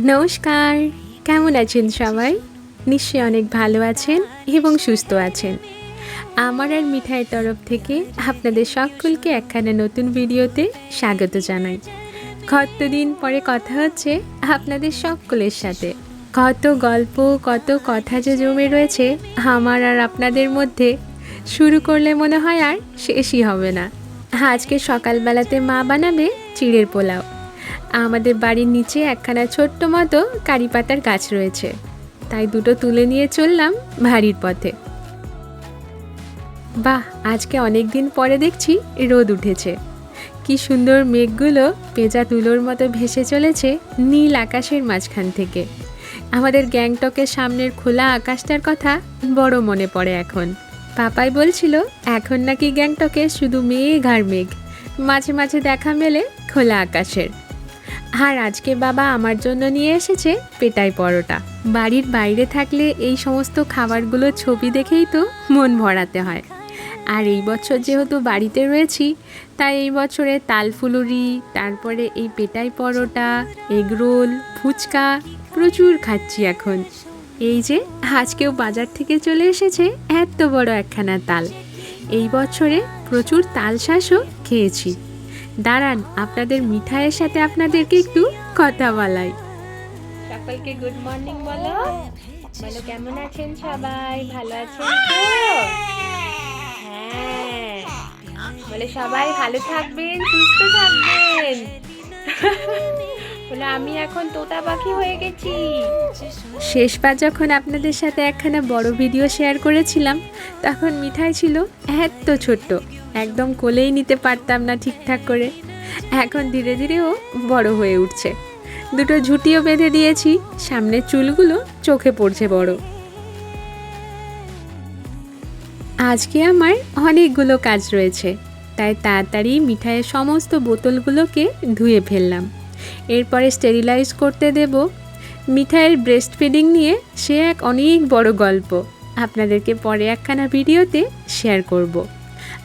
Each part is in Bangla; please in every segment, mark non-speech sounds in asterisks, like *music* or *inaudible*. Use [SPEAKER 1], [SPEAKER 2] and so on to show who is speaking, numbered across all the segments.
[SPEAKER 1] নমস্কার। কেমন আছেন সবাই? নিশ্চয়ই অনেক ভালো আছেন এবং সুস্থ আছেন। আমার আর মিঠাইয়ের তরফ থেকে আপনাদের সকলকে একখানা নতুন ভিডিওতে স্বাগত জানাই। কতদিন পরে কথা হচ্ছে আপনাদের সকলের সাথে। কত গল্প, কত কথা যে জমে রয়েছে আমার আর আপনাদের মধ্যে শুরু করলে মনে হয় আর শেষই হবে না। আজকে সকালবেলাতে মা বানাবে চিড়ের পোলাও। আমাদের বাড়ির নিচে একখানা ছোট্ট মতো কারি পাতার গাছ রয়েছে। তাই দুটো তুলে নিয়ে চললাম বাড়ির পথে। বাহ, আজকে অনেক দিন পরে দেখছি রোদ উঠেছে। কি সুন্দর মেঘগুলো পেঁজা তুলোর মতো ভেসে চলেছে নীল আকাশের মাঝখান থেকে। আমাদের গ্যাংটকের সামনের খোলা আকাশটার কথা বড় মনে পড়ে এখন। পাপাই বলছিল, এখন নাকি গ্যাংটকে শুধু মেঘ আর মেঘ। মাঝে মাঝে দেখা মেলে খোলা আকাশের। আর আজকে বাবা আমার জন্য নিয়ে এসেছে পেটাই পরোটা। বাড়ির বাইরে থাকলে এই সমস্ত খাবারগুলোর ছবি দেখেই তো মন ভরাতে হয়। আর এই বছর যেহেতু বাড়িতে রয়েছি, তাই এই বছরে তালফুলুরি তারপরে এই পেটাই পরোটা এগরোল ফুচকা প্রচুর খাচ্ছি এখন। এই যে আজকেও বাজার থেকে চলে এসেছে এত বড় একখানা তাল। এই বছরে প্রচুর তাল শাঁসও খেয়েছি। দাঁড়ান, আপনাদের মিঠাইয়ের সাথে আপনাদেরকে একটু কথা বলাই। সকলকে গুড মর্নিং বলো। বলো, কেমন আছেন সবাই? ভালো আছেন হ্যাঁ। বলে সবাই ভালো থাকবেন, সুস্থ থাকবেন। *laughs* বলে, আমি এখন তোতা পাখি হয়ে গেছি। শেষবার যখন আপনাদের সাথে একখানা বড় ভিডিও শেয়ার করেছিলাম, তখন মিঠাই ছিল এত ছোট্ট, একদম কোলেই নিতে পারতাম না ঠিকঠাক করে। এখন ধীরে ধীরে ও বড় হয়ে উঠছে। দুটো ঝুটিও বেঁধে দিয়েছি, সামনের চুলগুলো চোখে পড়ছে বড়। আজকে আমার অনেকগুলো কাজ রয়েছে, তাই তাড়াতাড়ি মিঠাইয়ের সমস্ত বোতলগুলোকে ধুয়ে ফেললাম। এরপরে স্টেরিলাইজ করতে দেব। মিঠাইয়ের ব্রেস্ট ফিডিং নিয়ে সে এক অনেক বড় গল্প। আপনাদেরকে পরে একখানা ভিডিওতে শেয়ার করব।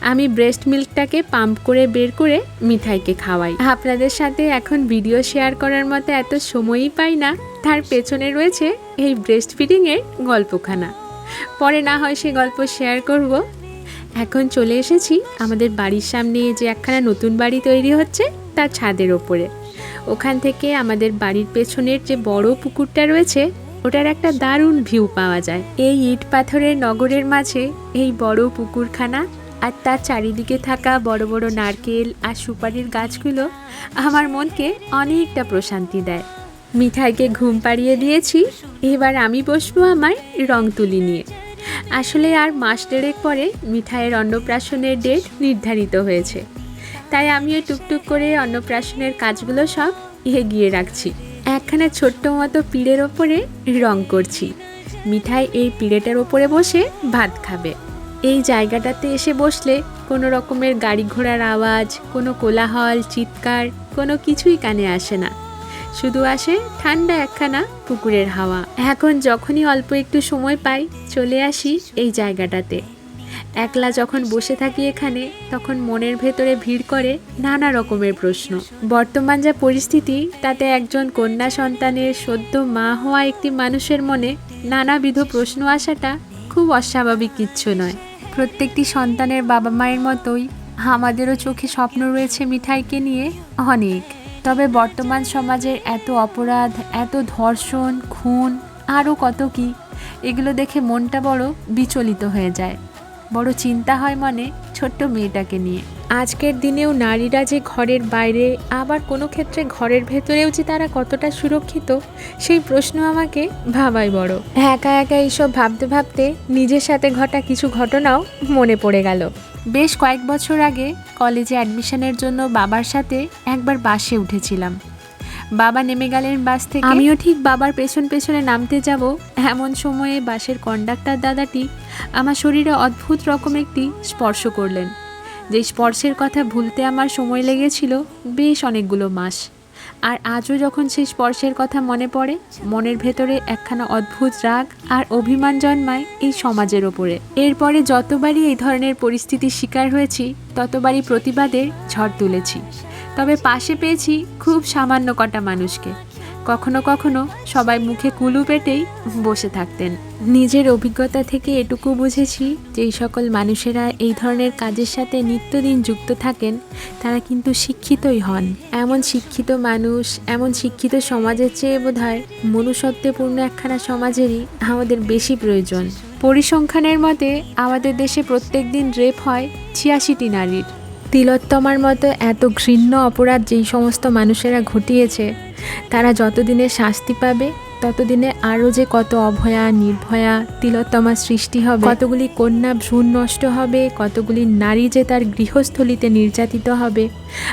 [SPEAKER 1] আমি ব্রেস্ট মিল্কটাকে পাম্প করে বের করে মিঠাইকে খাওয়াই। আপনাদের সাথে এখন ভিডিও শেয়ার করার মতো এত সময়ই পাই না। তার পেছনে রয়েছে এই ব্রেস্ট ফিডিংয়ের গল্পখানা। পরে না হয় সে গল্প শেয়ার করব। এখন চলে এসেছি আমাদের বাড়ির সামনে যে একখানা নতুন বাড়ি তৈরি হচ্ছে তার ছাদের ওপরে। ওখান থেকে আমাদের বাড়ির পেছনের যে বড় পুকুরটা রয়েছে, ওটার একটা দারুণ ভিউ পাওয়া যায়। এই ইট পাথরের নগরের মাঝে এই বড় পুকুরখানা আর তার চারিদিকে থাকা বড় বড় নারকেল আর সুপারির গাছগুলো আমার মনকে অনেকটা প্রশান্তি দেয়। মিঠাইকে ঘুম পাড়িয়ে দিয়েছি, এবার আমি বসবো আমার রং তুলি নিয়ে। আসলে আর মাস দেড়েক পরে মিঠাইয়ের অন্নপ্রাশনের ডেট নির্ধারিত হয়েছে। তাই আমিও টুকটুক করে অন্নপ্রাশনের কাজগুলো সব এগিয়ে রাখছি। একখানা ছোট্ট মতো পিড়ের ওপরে রং করছি। মিঠাই এই পিড়েটার ওপরে বসে ভাত খাবে। এই জায়গাটাতে এসে বসলে কোনো রকমের গাড়ি ঘোড়ার আওয়াজ, কোনো কোলাহল, চিৎকার, কোনো কিছুই কানে আসে না। শুধু আসে ঠান্ডা একখানা পুকুরের হাওয়া। এখন যখনই অল্প একটু সময় পাই, চলে আসি এই জায়গাটাতে। একলা যখন বসে থাকি এখানে, তখন মনের ভেতরে ভিড় করে নানা রকমের প্রশ্ন। বর্তমান যা পরিস্থিতি, তাতে একজন কন্যা সন্তানের সদ্য মা হওয়া একটি মানুষের মনে নানাবিধ প্রশ্ন আসাটা খুব অস্বাভাবিক কিচ্ছু নয়। প্রত্যেকটি সন্তানের বাবা মায়ের মতোই আমাদেরও চোখে স্বপ্ন রয়েছে মিঠাইকে নিয়ে অনেক। তবে বর্তমান সমাজের এত অপরাধ, এত ধর্ষণ, খুন, আরও কত কি, এগুলো দেখে মনটা বড় বিচলিত হয়ে যায়। বড় চিন্তা হয় মনে ছোট্ট মেয়েটাকে নিয়ে। আজকের দিনেও নারীরা যে ঘরের বাইরে, আবার কোনো ক্ষেত্রে ঘরের ভেতরেও যে তারা কতটা সুরক্ষিত, সেই প্রশ্ন আমাকে ভাবাই বড়। একা একা এইসব ভাবতে ভাবতে নিজের সাথে ঘটা কিছু ঘটনাও মনে পড়ে গেল। বেশ কয়েক বছর আগে কলেজে অ্যাডমিশনের জন্য বাবার সাথে একবার বাসে উঠেছিলাম। বাবা নেমে গেলেন বাস থেকে। আমিও ঠিক বাবার পেছন পেছনে নামতে যাব। এমন সময়ে বাসের কন্ডাক্টর দাদাটি আমার শরীরে অদ্ভুত রকম একটি স্পর্শ করলেন। যে স্পর্শের কথা ভুলতে আমার সময় লেগেছিল বেশ অনেকগুলো মাস। আর আজও যখন সেই স্পর্শের কথা মনে পড়ে, মনের ভেতরে একখানা অদ্ভুত রাগ আর অভিমান জন্মায় এই সমাজের ওপরে। এরপরে যতবারই এই ধরনের পরিস্থিতির শিকার হয়েছি, ততবারই প্রতিবাদের ঝড় তুলেছি। তবে পাশে পেয়েছি খুব সামান্য কটা মানুষকে। কখনো কখনো সবাই মুখে কুলু পেটেই বসে থাকতেন। নিজের অভিজ্ঞতা থেকে এটুকু বুঝেছি যে এই সকল মানুষেরা এই ধরনের কাজের সাথে নিত্যদিন যুক্ত থাকেন, তারা কিন্তু শিক্ষিতই হন। এমন শিক্ষিত মানুষ, এমন শিক্ষিত সমাজের চেয়ে বোধ হয় মনুষ্যত্বপূর্ণ একখানা সমাজেরই আমাদের বেশি প্রয়োজন। পরিসংখ্যানের মতে, আমাদের দেশে প্রত্যেক দিন রেপ হয় ছিয়াশিটি নারীর। তিলোত্তমার মতো এত ঘৃণ্য অপরাধ যেই সমস্ত মানুষেরা ঘটিয়েছে, তারা যতদিনে শাস্তি পাবে, ততদিনে আরও যে কত অভয়া, নির্ভয়া তিলোত্তমা সৃষ্টি হবে, কতগুলি কন্যা ভ্রূণ নষ্ট হবে, কতগুলি নারী যে তার গৃহস্থলিতে নির্যাতিত হবে,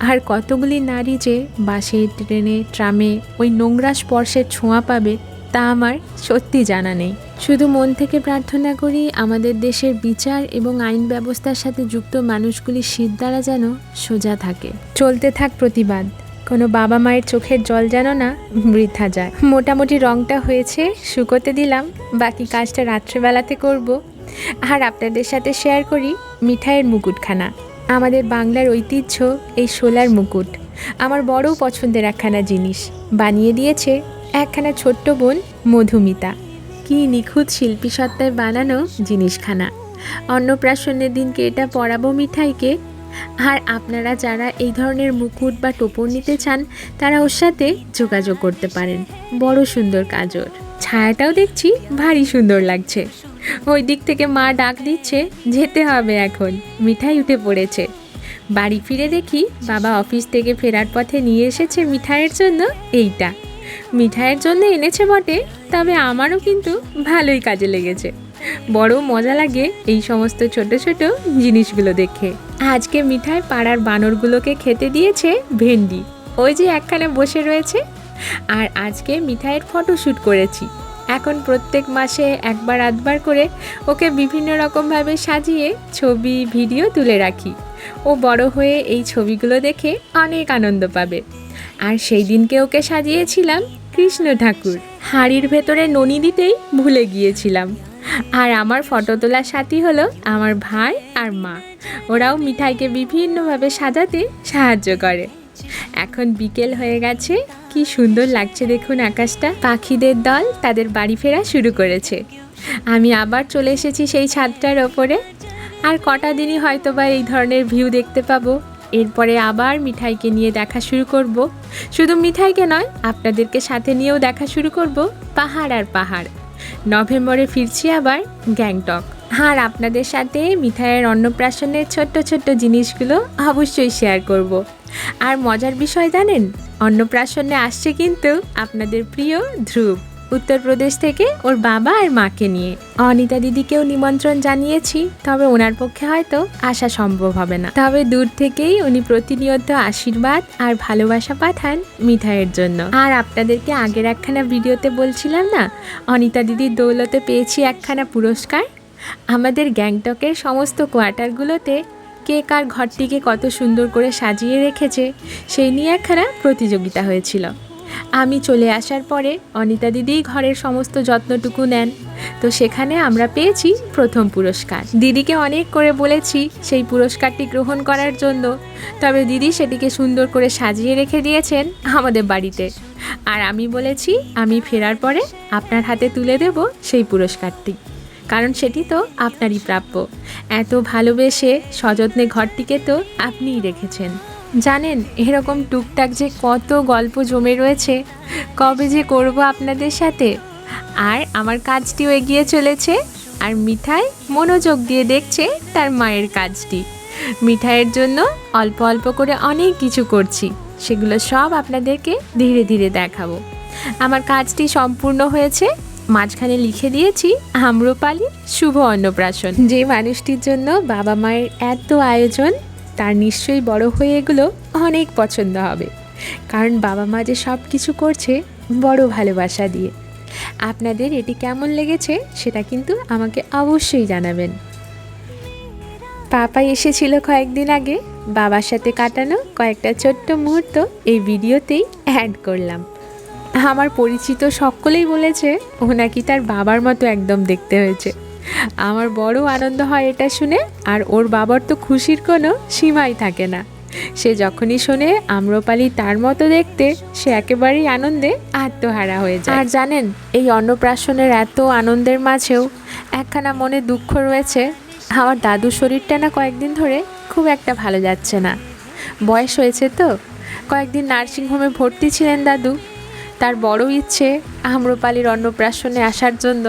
[SPEAKER 1] আর কতগুলি নারী যে বাসে, ট্রেনে, ট্রামে ওই নোংরা স্পর্শের ছোঁয়া পাবে তা আমার সত্যি জানা নেই। শুধু মন থেকে প্রার্থনা করি আমাদের দেশের বিচার এবং আইন ব্যবস্থার সাথে যুক্ত মানুষগুলির শীত দ্বারা যেন সোজা থাকে। চলতে থাক প্রতিবাদ। কোনো বাবা মায়ের চোখের জল যেন না বৃথা যায়। মোটামুটি রংটা হয়েছে, শুকোতে দিলাম, বাকি কাজটা রাত্রেবেলাতে করব। আর আপনাদের সাথে শেয়ার করি মিঠাইয়ের মুকুটখানা। আমাদের বাংলার ঐতিহ্য এই শোলার মুকুট। আমার বড় পছন্দের একখানা জিনিস। বানিয়ে দিয়েছে একখানা ছোট্ট বোন মধুমিতা। কি নিখুঁত শিল্পী সত্তায় বানানো জিনিসখানা। অন্নপ্রাশনের দিনকে এটা পরাবো মিঠাইকে? আর আপনারা যারা এই ধরনের মুকুট বা টোপর নিতে চান, তারা ওর সাথে যোগাযোগ করতে পারেন। বড় সুন্দর কাজর ছায়াটাও দেখছি ভারী সুন্দর লাগছে। ওই দিক থেকে মা ডাক দিচ্ছে, যেতে হবে এখন। মিঠাই উঠে পড়েছে। বাড়ি ফিরে দেখি বাবা অফিস থেকে ফেরার পথে নিয়ে এসেছে মিঠাইয়ের জন্য এইটা। মিঠাইয়ের জন্য এনেছে বটে, তবে আমারও কিন্তু ভালোই কাজে লেগেছে। বড় মজা লাগে এই সমস্ত ছোট ছোট জিনিসগুলো দেখে। আজকে মিঠাই পাড়ার বানরগুলোকে খেতে দিয়েছে ভেন্ডি। ওই যে একখানে বসে রয়েছে। আর আজকে মিঠাইয়ের ফটোশ্যুট করেছি। এখন প্রত্যেক মাসে একবার, আধবার করে ওকে বিভিন্ন রকমভাবে সাজিয়ে ছবি, ভিডিও তুলে রাখি। ও বড় হয়ে এই ছবিগুলো দেখে অনেক আনন্দ পাবে। আর সেই দিনকে ওকে সাজিয়েছিলাম কৃষ্ণ ঠাকুর। হাড়ির ভেতরে ননি দিতেই ভুলে গিয়েছিলাম। আর আমার ফটো তোলার সাথী হলো আমার ভাই আর মা। ওরাও মিঠাইকে বিভিন্নভাবে সাজাতে সাহায্য করে। এখন বিকেল হয়ে গেছে, কি সুন্দর লাগছে দেখুন আকাশটা। পাখিদের দল তাদের বাড়ি ফেরা শুরু করেছে। আমি আবার চলে এসেছি সেই ছাদটার ওপরে। আর কটা দিনই হয়তো বা এই ধরনের ভিউ দেখতে পাবো। এরপরে আবার মিঠাইকে নিয়ে দেখা শুরু করব। শুধু মিঠাইকে নয়, আপনাদেরকে সাথে নিয়েও দেখা শুরু করব পাহাড় আর পাহাড়। নভেম্বরে ফিরছি আবার গ্যাংটক। আর আপনাদের সাথে মিঠাইয়ের অন্নপ্রাশনের ছোট্ট ছোট্ট জিনিসগুলো অবশ্যই শেয়ার করব। আর মজার বিষয় জানেন, অন্নপ্রাশনে আসছে কিন্তু আপনাদের প্রিয় ধ্রুব। উত্তরপ্রদেশ থেকে ওর বাবা আর মাকে নিয়ে। অনিতা দিদিকেও নিমন্ত্রণ জানিয়েছি, তবে ওনার পক্ষে হয়তো আসা সম্ভব হবে না। তবে দূর থেকেই উনি প্রতিনিয়ত আশীর্বাদ আর ভালোবাসা পাঠান মিঠাইয়ের জন্য। আর আপনাদেরকে আগের একখানা ভিডিওতে বলছিলাম না, অনিতা দিদির দৌলতে পেয়েছি একখানা পুরস্কার? আমাদের গ্যাংটকের সমস্ত কোয়ার্টারগুলোতে কে কার ঘরটিকে কত সুন্দর করে সাজিয়ে রেখেছে, সেই নিয়ে একখানা প্রতিযোগিতা হয়েছিল। আমি চলে আসার পরে অনিতা দিদি ঘরের সমস্ত যত্নটুকু নেন। তো সেখানে আমরা পেয়েছি প্রথম পুরস্কার। দিদিকে অনেক করে বলেছি সেই পুরস্কারটি গ্রহণ করার জন্য। তবে দিদি সেটিকে সুন্দর করে সাজিয়ে রেখে দিয়েছেন আমাদের বাড়িতে। আর আমি বলেছি, আমি ফেরার পরে আপনার হাতে তুলে দেব সেই পুরস্কারটি। কারণ সেটি তো আপনারই প্রাপ্য। এত ভালোবেসে সযত্নে ঘরটিকে তো আপনিই রেখেছেন। জানেন, এরকম টুকটাক যে কত গল্প জমে রয়েছে, কবে যে করব আপনাদের সাথে? আর আমার কাজটিও এগিয়ে চলেছে, আর মিঠাই মনোযোগ দিয়ে দেখছে তার মায়ের কাজটি। মিঠাইয়ের জন্য অল্প অল্প করে অনেক কিছু করছি, সেগুলো সব আপনাদেরকে ধীরে ধীরে দেখাবো। আমার কাজটি সম্পূর্ণ হয়েছে, মাঝখানে লিখে দিয়েছি, আম্রপালি শুভ অন্নপ্রাশন। যে মানুষটির জন্য বাবা মায়ের এত আয়োজন তার নিশ্চয়ই বড় হয়ে এগুলো অনেক পছন্দ হবে। কারণ বাবা মা যে সব কিছু করছে, বড় ভালোবাসা দিয়ে। আপনাদের এটি কেমন লেগেছে, সেটা কিন্তু আমাকে অবশ্যই জানাবেন। পাপা এসেছিল কয়েকদিন আগে, বাবার সাথে কাটানো কয়েকটা ছোট্ট মুহূর্ত এই ভিডিওতেই অ্যাড করলাম। আমার পরিচিত সকলেই বলেছে, ও নাকি তার বাবার মতো একদম দেখতে হয়েছে। আমার বড় আনন্দ হয় এটা শুনে, আর ওর বাবার তো খুশির কোনো সীমাই থাকে না। সে যখনই শোনে আম্রপালি তার মতো দেখতে, সে একেবারেই আনন্দে আত্মহারা হয়ে যায়। আর জানেন, এই অন্নপ্রাশনের এত আনন্দের মাঝেও একখানা মনে দুঃখ রয়েছে, আমার দাদুর শরীরটা না কয়েকদিন ধরে খুব একটা ভালো যাচ্ছে না। বয়স হয়েছে তো, কয়েকদিন নার্সিংহোমে ভর্তি ছিলেন দাদু। তার বড় ইচ্ছে আম্রপালির অন্নপ্রাশনে আসার জন্য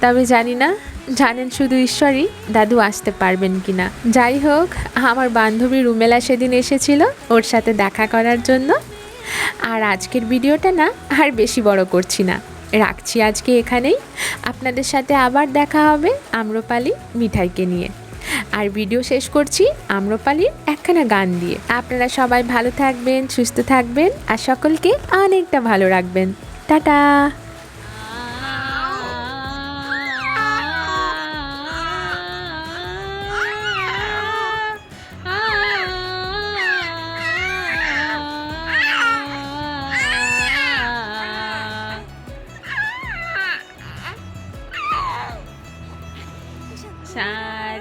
[SPEAKER 1] তবে জানি না। জানেন শুধু ঈশ্বরই দাদু আসতে পারবেন কি না যাই হোক, আমার বান্ধবী রুমেলা সেদিন এসেছিল ওর সাথে দেখা করার জন্য। আর আজকের ভিডিওটা না আর বেশি বড় করছি না। রাখছি আজকে এখানেই। আপনাদের সাথে আবার দেখা হবে আম্রপালি মিঠাইকে নিয়ে। আর ভিডিও শেষ করছি আম্রপালির একখানা গান দিয়ে। আপনারা সবাই ভালো থাকবেন, সুস্থ থাকবেন আর সকলকে অনেকটা ভালো রাখবেন। টাটা!
[SPEAKER 2] sa